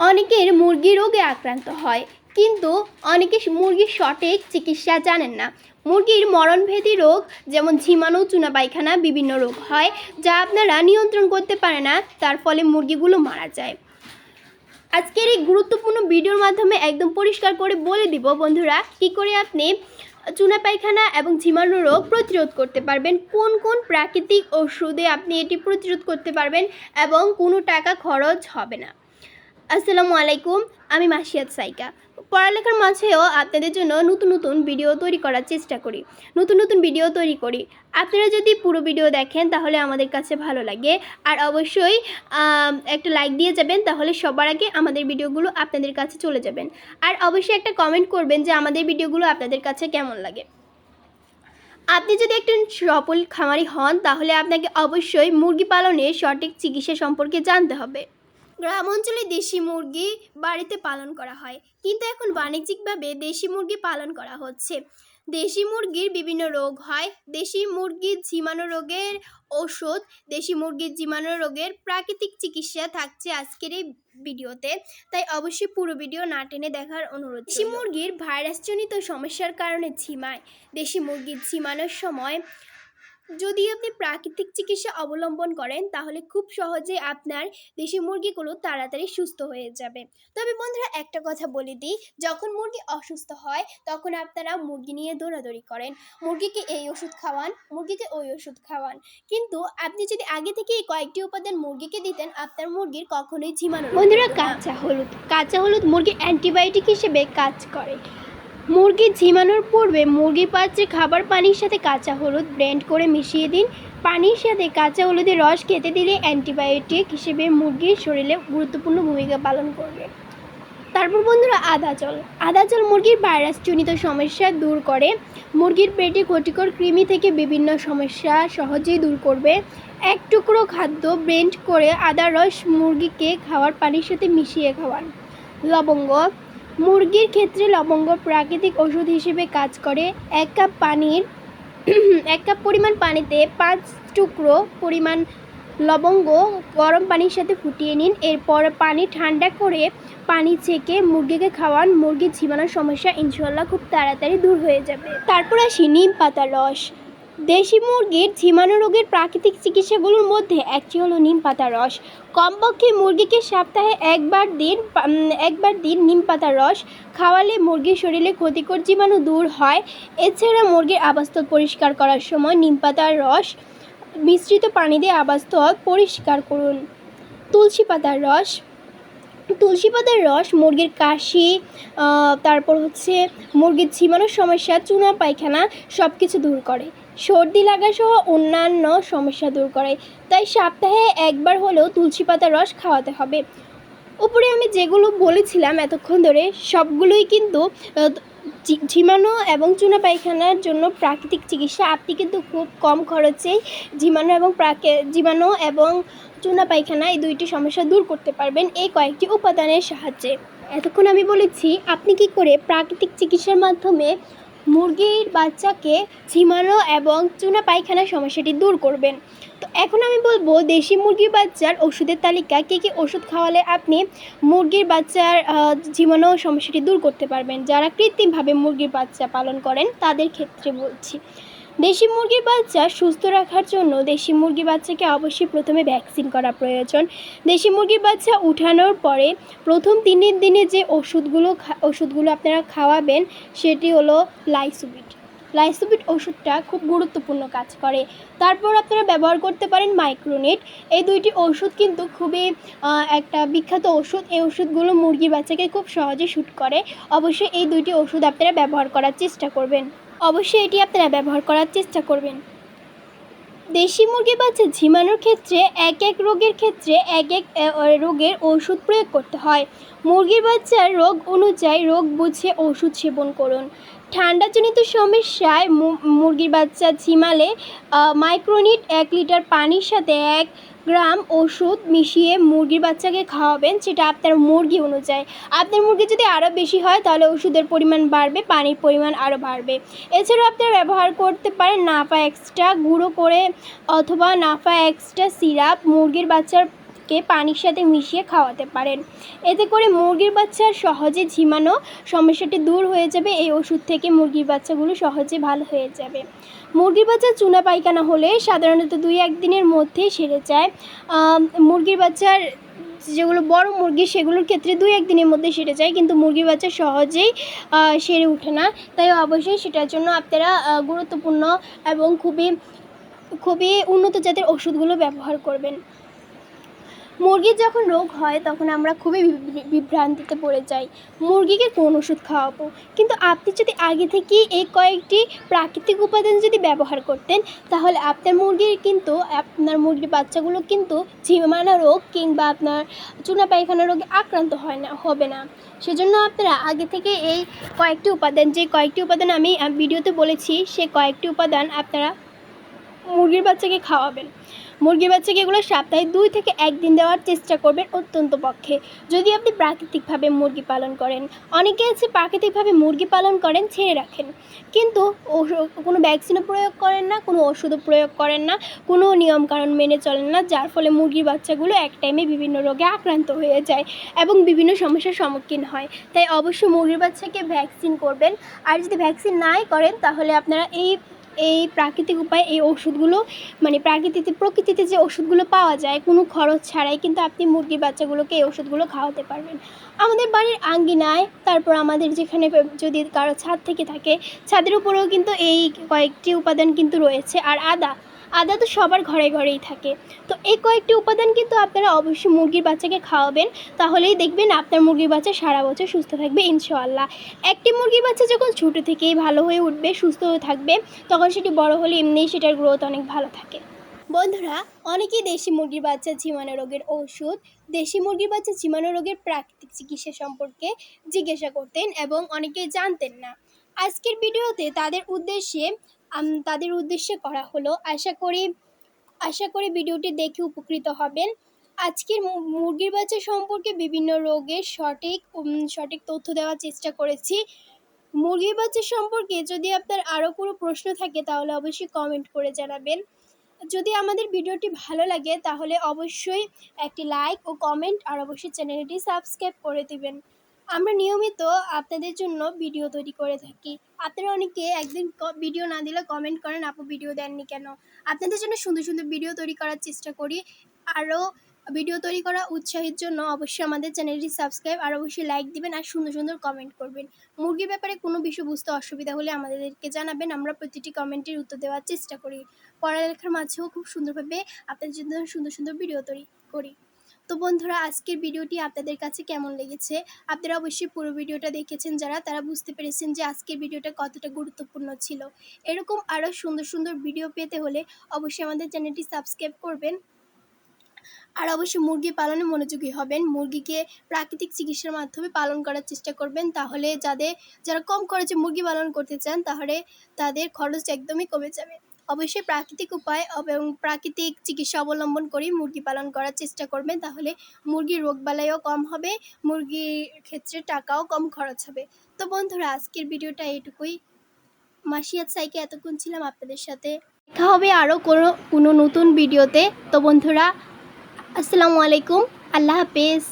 অনেকের মুরগি রোগে আক্রান্ত হয়, কিন্তু অনেকে মুরগির সঠিক চিকিৎসা জানেন না। মুরগির মরণভেদী রোগ যেমন ঝিমানো, চুনা পায়খানা, বিভিন্ন রোগ হয়, যা আপনারা নিয়ন্ত্রণ করতে পারে না, তার ফলে মুরগিগুলো মারা যায়। আজকের এই গুরুত্বপূর্ণ ভিডিওর মাধ্যমে একদম পরিষ্কার করে বলে দিব, বন্ধুরা, কি করে আপনি চুনা পায়খানা এবং ঝিমানো রোগ প্রতিরোধ করতে পারবেন, কোন কোন প্রাকৃতিক ওষুধে আপনি এটি প্রতিরোধ করতে পারবেন এবং কোনো টাকা খরচ হবে না। আসসালামু আলাইকুম, আমি মাসিয়াত সাইকা। পড়ালেখার মাঝেও আপনাদের জন্য নতুন নতুন ভিডিও তৈরি করার চেষ্টা করি। নতুন নতুন ভিডিও তৈরি করি। আপনারা যদি পুরো ভিডিও দেখেন, তাহলে আমাদের কাছে ভালো লাগে। আর অবশ্যই একটা লাইক দিয়ে যাবেন, তাহলে সবার আগে আমাদের ভিডিওগুলো আপনাদের কাছে চলে যাবেন। আর অবশ্যই একটা কমেন্ট করবেন যে আমাদের ভিডিওগুলো আপনাদের কাছে কেমন লাগে। আপনি যদি একজন সফল খামারি হন, তাহলে আপনাকে অবশ্যই মুরগি পালনের সঠিক চিকিৎসা সম্পর্কে জানতে হবে। গ্রাম অঞ্চলে দেশি মুরগি বাড়িতে পালন করা হয়। কিন্তু এখন বাণিজ্যিকভাবে দেশি মুরগি পালন করা হচ্ছে। দেশি মুরগির বিভিন্ন রোগ হয়। দেশি মুরগির ঝিমানো রোগের ওষুধ, দেশি মুরগির জীবাণু রোগের প্রাকৃতিক চিকিৎসা থাকছে আজকের এই ভিডিওতে। তাই অবশ্যই পুরো ভিডিও না টেনে দেখার অনুরোধ দেশি মুরগির ভাইরাসজনিত সমস্যার কারণে ঝিমায়। দেশি মুরগির ঝিমানোর সময় যদি আপনি প্রাকৃতিক চিকিৎসা অবলম্বন করেন, তাহলে খুব সহজে আপনার দেশি মুরগিগুলো তাড়াতাড়ি সুস্থ হয়ে যাবে। তবে বন্ধুরা, একটা কথা বলে দিই, যখন মুরগি অসুস্থ হয়, তখন আপনারা মুরগি নিয়ে দৌড়াদৌড়ি করেন। মুরগিকে এই ওষুধ খাওয়ান, মুরগিকে ওই ওষুধ খাওয়ান। কিন্তু আপনি যদি আগে থেকে এই কয়েকটি উপাদান মুরগিকে দিতেন, আপনার মুরগির কখনোই ঝিমানো বন্ধুরা, কাঁচা হলুদ। কাঁচা হলুদ মুরগির অ্যান্টিবায়োটিক হিসেবে কাজ করে। মুরগি ঝিমানোর পূর্বে মুরগি পাত্রে খাবার পানির সাথে কাঁচা হলুদ ব্লেন্ড করে মিশিয়ে দিন। পানির সাথে কাঁচা হলুদের রস খেতে দিলে অ্যান্টিবায়োটিক হিসেবে মুরগির শরীরে গুরুত্বপূর্ণ ভূমিকা পালন করবে। তারপর বন্ধুরা আদা জল। আদা জল মুরগির ভাইরাসজনিত সমস্যা দূর করে। মুরগির পেটে ক্ষতিকর কৃমি থেকে বিভিন্ন সমস্যা সহজেই দূর করবে। এক টুকরো খাদ্য ব্লেন্ড করে আদার রস মুরগিকে খাওয়ার পানির সাথে মিশিয়ে খাওয়ান। লবঙ্গ মুরগির ক্ষেত্রে লবঙ্গ প্রাকৃতিক ওষুধ হিসেবে কাজ করে। এক কাপ পানির, এক কাপ পরিমাণ পানিতে পাঁচ টুকরো পরিমাণ লবঙ্গ গরম পানির সাথে ফুটিয়ে নিন। এরপর পানি ঠান্ডা করে পানি ছেঁকে মুরগিকে খাওয়ান। মুরগির ঝিমানোর সমস্যা ইনশাল্লাহ খুব তাড়াতাড়ি দূর হয়ে যাবে। তারপর আসি নিম পাতার রস। দেশি মুরগির ঝিমানো রোগের প্রাকৃতিক চিকিৎসাগুলোর মধ্যে একটি হলো নিম পাতার রস। কমপক্ষে মুরগিকে সপ্তাহে একবার দিন একবার দিন নিম পাতার রস খাওয়ালে মুরগির শরীরে ক্ষতিকর জীবাণু দূর হয়। এছাড়া মুরগির আবাসস্থল পরিষ্কার করার সময় নিম পাতার রস, মিশ্রিত পানি দিয়ে আবাসস্থল পরিষ্কার করুন। তুলসী পাতার রস। তুলসী পাতার রস মুরগির কাশি তারপর হচ্ছে মুরগির ঝিমানোর সমস্যা, চুনা, পায়খানা সব কিছু দূর করে। সর্দি লাগা সহ অন্যান্য সমস্যা দূর করে। তাই সপ্তাহে একবার হলেও তুলসী পাতার রস খাওয়াতে হবে। উপরে আমি যেগুলো বলেছিলাম এতক্ষণ ধরে, সবগুলোই কিন্তু ঝিমানো এবং চুনা পায়খানার জন্য প্রাকৃতিক চিকিৎসা। আপনি কিন্তু খুব কম খরচেই ঝিমানো এবং জীবাণু এবং চুনা পায়খানা এই দুইটি সমস্যা দূর করতে পারবেন এই কয়েকটি উপাদানের সাহায্যে। এতক্ষণ আমি বলেছি, আপনি কি করে প্রাকৃতিক চিকিৎসার মাধ্যমে মুরগির বাচ্চাকে ঝিমানো এবং চুনা পায়খানার সমস্যাটি দূর করবেন। তো এখন আমি বলব, দেশি মুরগির বাচ্চার ওষুধের তালিকা, কী কী ওষুধ খাওয়ালে আপনি মুরগির বাচ্চার ঝিমানো সমস্যাটি দূর করতে পারবেন? যারা কৃত্রিমভাবে মুরগির বাচ্চা পালন করেন, তাদের ক্ষেত্রে বলছি। দেশি মুরগির বাচ্চা সুস্থ রাখার জন্য দেশি মুরগির বাচ্চাকে অবশ্যই প্রথমে ভ্যাকসিন করা প্রয়োজন। দেশি মুরগির বাচ্চা উঠানোর পরে প্রথম তিনের দিনে যে ওষুধগুলো ওষুধগুলো আপনারা খাওয়াবেন, সেটি হলো লাইসোবিট লাইসোবিট ওষুধটা খুব গুরুত্বপূর্ণ কাজ করে। তারপর আপনারা ব্যবহার করতে পারেন মাইক্রোনেট এই দুইটি ওষুধ কিন্তু খুবই একটা বিখ্যাত ওষুধ। এই ওষুধগুলো মুরগির বাচ্চাকে খুব সহজে শ্যুট করে। অবশ্যই এই দুইটি ওষুধ আপনারা ব্যবহার করার চেষ্টা করবেন। অবশ্যই এটি আপনারা ব্যবহার করার চেষ্টা করবেন। দেশি মুরগি বাচ্চা ঝিমানোর ক্ষেত্রে এক এক রোগের ক্ষেত্রে এক এক রোগের ওষুধ প্রয়োগ করতে হয়। মুরগির বাচ্চার রোগ অনুযায়ী রোগ বুঝে ওষুধ সেবন করুন। ঠান্ডাজনিত সমস্যায় মুরগির বাচ্চা ঝিমালে মাইক্রোনিট এক লিটার পানির সাথে এক গ্রাম ওষুধ মিশিয়ে মুরগির বাচ্চাকে খাওয়াবেন, সেটা আপনার মুরগি অনুযায়ী। আপনার মুরগি যদি আরও বেশি হয়, তাহলে ওষুধের পরিমাণ বাড়বে, পানির পরিমাণ আরও বাড়বে। এছাড়াও আপনারা ব্যবহার করতে পারেন নাফা এক্সট্রা গুঁড়ো করে, অথবা নাফা এক্সট্রা সিরাপ মুরগির বাচ্চার ওষুধকে পানির সাথে মিশিয়ে খাওয়াতে পারেন। এতে করে মুরগির বাচ্চার সহজে ঝিমানো সমস্যাটি দূর হয়ে যাবে, এই ওষুধ থেকে মুরগির বাচ্চাগুলো সহজে ভালো হয়ে যাবে। মুরগির বাচ্চা চুনা পায়খানা হলে সাধারণত দুই একদিনের মধ্যে সেরে যায়। মুরগির বাচ্চার যেগুলো বড় মুরগি, সেগুলোর ক্ষেত্রে দুই একদিনের মধ্যে সেরে যায়, কিন্তু মুরগির বাচ্চা সহজেই সেরে ওঠে না। তাই অবশ্যই সেটার জন্য আপনারা গুরুত্বপূর্ণ এবং খুবই খুবই উন্নত জাতের ওষুধগুলো ব্যবহার করবেন। মুরগির যখন রোগ হয়, তখন আমরা খুবই বিভ্র- বিভ্রান্তিতে পড়ে যাই। মুরগিকে কোন ওষুধ খাওয়াবো? কিন্তু আপনি যদি আগে থেকেই এই কয়েকটি প্রাকৃতিক উপাদান যদি ব্যবহার করতেন, তাহলে আপনার মুরগির কিন্তু, আপনার মুরগির বাচ্চাগুলো কিন্তু ঝিমানা রোগ কিংবা আপনার চুনা পায়খানা রোগে আক্রান্ত হয় না, হবে না। সেজন্য আপনারা আগে থেকে এই কয়েকটি উপাদান, যে কয়েকটি উপাদান আমি ভিডিওতে বলেছি সেই কয়েকটি উপাদান আপনারা মুরগির বাচ্চাকে খাওয়াবেন। মুরগির বাচ্চাকে এগুলো সপ্তাহে দুই থেকে একদিন দেওয়ার চেষ্টা করবেন অত্যন্ত পক্ষে। যদি আপনি প্রাকৃতিকভাবে মুরগি পালন করেন, অনেকে আছে প্রাকৃতিকভাবে মুরগি পালন করেন, ছেড়ে রাখেন। কিন্তু কোনো ভ্যাকসিনও প্রয়োগ করেন না, কোনো ওষুধও প্রয়োগ করেন না, কোনো নিয়মকানুন মেনে চলেন না, যার ফলে মুরগির বাচ্চাগুলো এক টাইমে বিভিন্ন রোগে আক্রান্ত হয়ে যায় এবং বিভিন্ন সমস্যার সম্মুখীন হয়। তাই অবশ্যই মুরগির বাচ্চাকে ভ্যাকসিন করবেন। আর যদি ভ্যাকসিন নাই করেন, তাহলে আপনারা এই এই প্রাকৃতিক উপায়ে এই ওষুধগুলো মানে প্রাকৃতিতে, প্রকৃতিতে যে ওষুধগুলো পাওয়া যায়, কোনো খরচ ছাড়াই কিন্তু আপনি মুরগির বাচ্চাগুলোকে এই ওষুধগুলো খাওয়াতে পারবেন। আমাদের বাড়ির আঙ্গিনায়, তারপর আমাদের যেখানে যদি কারও ছাদ থেকে থাকে, ছাদের উপরেও কিন্তু এই কয়েকটি উপাদান কিন্তু রয়েছে। আর আদা আদা তো সবার ঘরে ঘরেই থাকে। তো এই কয়েকটি উপাদান কিন্তু আপনারা অবশ্যই মুরগির বাচ্চাকে খাওয়াবেন। তাহলেই দেখবেন আপনার মুরগির বাচ্চা সারা বছর সুস্থ থাকবে, ইনশাআল্লাহ। একটি মুরগির বাচ্চা যখন ছোটো থেকেই ভালো হয়ে উঠবে, সুস্থ হয়ে থাকবে, তখন সেটি বড় হলে এমনিই সেটার গ্রোথ অনেক ভালো থাকে। বন্ধুরা, অনেকেই দেশি মুরগির বাচ্চা ঝিমানো রোগের ওষুধ, দেশি মুরগির বাচ্চা ঝিমানো রোগের প্রাকৃতিক চিকিৎসা সম্পর্কে জিজ্ঞাসা করতেন এবং অনেকেই জানতেন না। আজকের ভিডিওতে তাদের উদ্দেশ্যে তাদের উদ্দেশ্যে করা হলো। আশা করি আশা করি ভিডিওটি দেখে উপকৃত হবেন। আজকের মুরগির বাচ্চা সম্পর্কে বিভিন্ন রোগের সঠিক সঠিক তথ্য দেওয়ার চেষ্টা করেছি। মুরগির বাচ্চা সম্পর্কে যদি আপনার আরও কোনো প্রশ্ন থাকে, তাহলে অবশ্যই কমেন্ট করে জানাবেন। যদি আমাদের ভিডিওটি ভালো লাগে, তাহলে অবশ্যই একটি লাইক ও কমেন্ট আর অবশ্যই চ্যানেলটি সাবস্ক্রাইব করে দিবেন। আমরা নিয়মিত আপনাদের জন্য ভিডিও তৈরি করে থাকি। আপনারা অনেকে একদিন ভিডিও না দিলে কমেন্ট করেন, আপু ভিডিও দেননি কেন? আপনাদের জন্য সুন্দর সুন্দর ভিডিও তৈরি করার চেষ্টা করি। আরও ভিডিও তৈরি করা উৎসাহের জন্য অবশ্যই আমাদের চ্যানেলটি সাবস্ক্রাইব আর অবশ্যই লাইক দিবেন আর সুন্দর সুন্দর কমেন্ট করবেন। মুরগির ব্যাপারে কোনো বিষয় বুঝতে অসুবিধা হলে আমাদেরকে জানাবেন। আমরা প্রতিটি কমেন্টের উত্তর দেওয়ার চেষ্টা করি। পড়ালেখার মাঝেও খুব সুন্দরভাবে আপনাদের জন্য সুন্দর সুন্দর ভিডিও তৈরি করি। তো বন্ধুরা, আজকের ভিডিওটি আপনাদের কাছে কেমন লেগেছে? আপনারা অবশ্যই পুরো ভিডিওটা দেখেছেন যারা, তারা বুঝতে পেরেছেন যে আজকের ভিডিওটা কতটা গুরুত্বপূর্ণ ছিল। এরকম আরও সুন্দর সুন্দর ভিডিও পেতে হলে অবশ্যই আমাদের চ্যানেলটি সাবস্ক্রাইব করবেন। আর অবশ্যই মুরগি পালনে মনোযোগী হবেন। মুরগিকে প্রাকৃতিক চিকিৎসার মাধ্যমে পালন করার চেষ্টা করবেন। তাহলে যাদের, যারা কম খরচে মুরগি পালন করতে চান, তাহলে তাদের খরচ একদমই কমে যাবে। অবশ্যই প্রাকৃতিক উপায় এবং প্রাকৃতিক চিকিৎসা অবলম্বন করেই মুরগি পালন করার চেষ্টা করবেন তাহলে মুরগির রোগবালাইও কম হবে, মুরগির ক্ষেত্রে টাকাও কম খরচ হবে। তো বন্ধুরা, আজকের ভিডিওটা এইটুকুই। মাসিয়াত সাইকে এতক্ষণ ছিলাম আপনাদের সাথে। দেখা হবে আরও কোনো কোনো নতুন ভিডিওতে। তো বন্ধুরা, আসসালামু আলাইকুম। আল্লাহ হাফেজ।